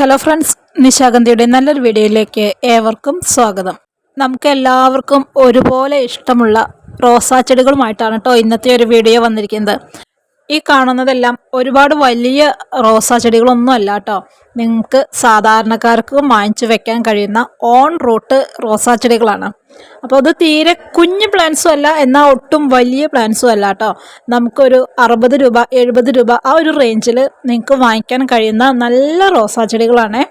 Hello friends നിശാഗന്ധിയുടെ നല്ലൊരു വീഡിയോയിലേക്ക് ഏവർക്കും സ്വാഗതം. നമുക്ക് എല്ലാവർക്കും ഒരുപോലെ ഇഷ്ടമുള്ള റോസാ ചെടികളുമായിട്ടാണ് കേട്ടോ ഇന്നത്തെ ഒരു വീഡിയോ വന്നിരിക്കുന്നത്. ഈ കാണുന്നതെല്ലാം ഒരുപാട് വലിയ റോസാ ചെടികളൊന്നും അല്ല കേട്ടോ നിങ്ങൾക്ക് സാധാരണക്കാർക്ക് വാങ്ങിച്ചു വെക്കാൻ കഴിയുന്ന ഓൺ റൂട്ട് റോസാ ചെടികളാണ്. അപ്പോൾ അത് തീരെ കുഞ്ഞു പ്ലാന്റ്സും അല്ല എന്നാൽ ഒട്ടും വലിയ പ്ലാന്റ്സും അല്ല കേട്ടോ നമുക്കൊരു അറുപത് രൂപ എഴുപത് രൂപ ആ ഒരു റേഞ്ചിൽ നിങ്ങൾക്ക് വാങ്ങിക്കാൻ കഴിയുന്ന നല്ല റോസാ ചെടികളാണ്.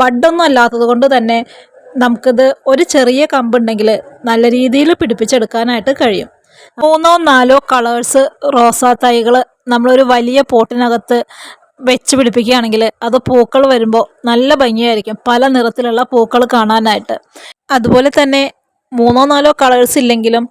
ബഡൊന്നും അല്ലാത്തത് കൊണ്ട് തന്നെ നമുക്കിത് ഒരു ചെറിയ കമ്പുണ്ടെങ്കിൽ നല്ല രീതിയിൽ പിടിപ്പിച്ചെടുക്കാനായിട്ട് കഴിയും. മൂന്നോ നാലോ കളേഴ്സ് റോസാ തൈകൾ നമ്മളൊരു വലിയ പോട്ടിനകത്ത് വെച്ച് പിടിപ്പിക്കുകയാണെങ്കിൽ അത് പൂക്കൾ വരുമ്പോൾ നല്ല ഭംഗിയായിരിക്കും പല നിറത്തിലുള്ള പൂക്കൾ കാണാനായിട്ട്. അതുപോലെ തന്നെ മൂന്നോ നാലോ കളേഴ്സ് ഇല്ലെങ്കിലും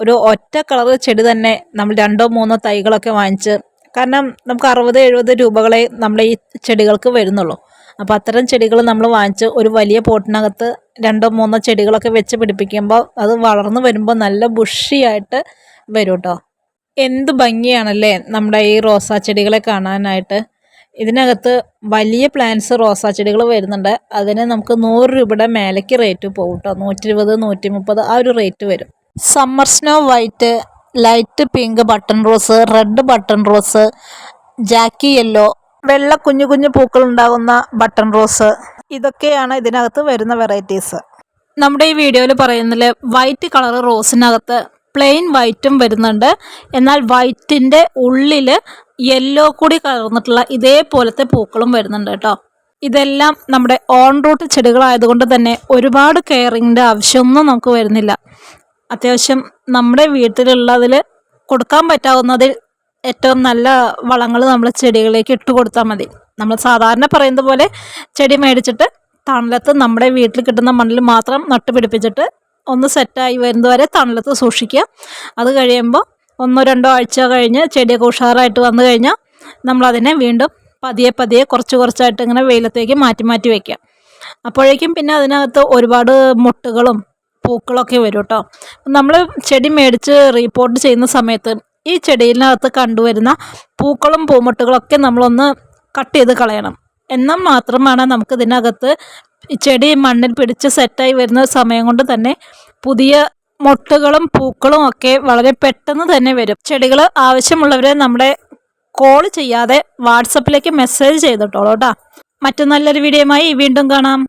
ഒരു ഒറ്റ കളർ ചെടി തന്നെ നമ്മൾ രണ്ടോ മൂന്നോ തൈകളൊക്കെ വാങ്ങിച്ച് കാരണം നമുക്ക് അറുപത് എഴുപത് രൂപകളെ നമ്മുടെ ഈ ചെടികൾക്ക് വരുന്നുള്ളൂ. അപ്പോൾ അത്തരം ചെടികൾ നമ്മൾ വാങ്ങിച്ച് ഒരു വലിയ പോട്ടിനകത്ത് രണ്ടോ മൂന്നോ ചെടികളൊക്കെ വെച്ച് പിടിപ്പിക്കുമ്പോൾ അത് വളർന്നു വരുമ്പോൾ നല്ല ബുഷിയായിട്ട് വരും കേട്ടോ എന്ത് ഭംഗിയാണല്ലേ നമ്മുടെ ഈ റോസാ ചെടികളെ കാണാനായിട്ട്. ഇതിനകത്ത് വലിയ പ്ലാന്റ്സ് റോസാ ചെടികൾ വരുന്നുണ്ട്. അതിന് നമുക്ക് നൂറ് രൂപയുടെ മേലേക്ക് റേറ്റ് പോകും കേട്ടോ നൂറ്റി ഇരുപത് നൂറ്റി മുപ്പത് ആ ഒരു റേറ്റ് വരും. Summer snow white light pink button rose red button rose ജാക്കി യെല്ലോ വെള്ള കുഞ്ഞു കുഞ്ഞു പൂക്കൾ ഉണ്ടാകുന്ന ബട്ടൺ റോസ്. ഇതൊക്കെയാണ് ഇതിനകത്ത് വരുന്ന വെറൈറ്റീസ്. നമ്മുടെ ഈ വീഡിയോയിൽ പറയുന്നതിൽ വൈറ്റ് കളർ റോസിനകത്ത് പ്ലെയിൻ വൈറ്റും വരുന്നുണ്ട്. എന്നാൽ വൈറ്റിന്റെ ഉള്ളിൽ യെല്ലോ കൂടി കലർന്നിട്ടുള്ള ഇതേപോലത്തെ പൂക്കളും വരുന്നുണ്ട് കേട്ടോ. ഇതെല്ലാം നമ്മുടെ ഓൺ റൂട്ട് ചെടികളായതുകൊണ്ട് തന്നെ ഒരുപാട് കെയറിങ്ങിന്റെ ആവശ്യമൊന്നും നമുക്ക് വരുന്നില്ല. അത്യാവശ്യം നമ്മുടെ വീട്ടിലുള്ളതിൽ കൊടുക്കാൻ പറ്റാവുന്നതിൽ ഏറ്റവും നല്ല വളങ്ങൾ നമ്മൾ ചെടികളിലേക്ക് ഇട്ട് കൊടുത്താൽ മതി. നമ്മൾ സാധാരണ പറയുന്നത് പോലെ ചെടി മേടിച്ചിട്ട് തണലത്ത് നമ്മുടെ വീട്ടിൽ കിട്ടുന്ന മണ്ണിൽ മാത്രം നട്ടുപിടിപ്പിച്ചിട്ട് ഒന്ന് സെറ്റായി വരുന്നതുവരെ തണലത്ത് സൂക്ഷിക്കുക. അത് കഴിയുമ്പോൾ ഒന്നോ രണ്ടോ ആഴ്ച കഴിഞ്ഞ് ചെടിയൊക്കെ ഉഷാറായിട്ട് വന്നു കഴിഞ്ഞാൽ നമ്മളതിനെ വീണ്ടും പതിയെ പതിയെ കുറച്ച് കുറച്ചായിട്ട് ഇങ്ങനെ വെയിലത്തേക്ക് മാറ്റി മാറ്റി വയ്ക്കുക അപ്പോഴേക്കും പിന്നെ അതിനകത്ത് ഒരുപാട് മുട്ടുകളും പൂക്കളൊക്കെ വരും കേട്ടോ. നമ്മൾ ചെടി മേടിച്ച് റീപ്പോർട്ട് ചെയ്യുന്ന സമയത്ത് ഈ ചെടിയിനകത്ത് കണ്ടുവരുന്ന പൂക്കളും പൂമുട്ടുകളൊക്കെ നമ്മളൊന്ന് കട്ട് ചെയ്ത് കളയണം. എന്നാൽ മാത്രമാണ് നമുക്ക് ഇതിനകത്ത് ചെടി മണ്ണിൽ പിടിച്ച് സെറ്റായി വരുന്ന സമയം കൊണ്ട് തന്നെ പുതിയ മൊട്ടുകളും പൂക്കളും ഒക്കെ വളരെ പെട്ടെന്ന് തന്നെ വരും. ചെടികൾ ആവശ്യമുള്ളവരെ നമ്മുടെ കോൾ ചെയ്യാതെ വാട്സപ്പിലേക്ക് മെസ്സേജ് ചെയ്തിട്ടോളൂ കേട്ടോ. മറ്റു നല്ലൊരു വീഡിയോയുമായി വീണ്ടും കാണാം.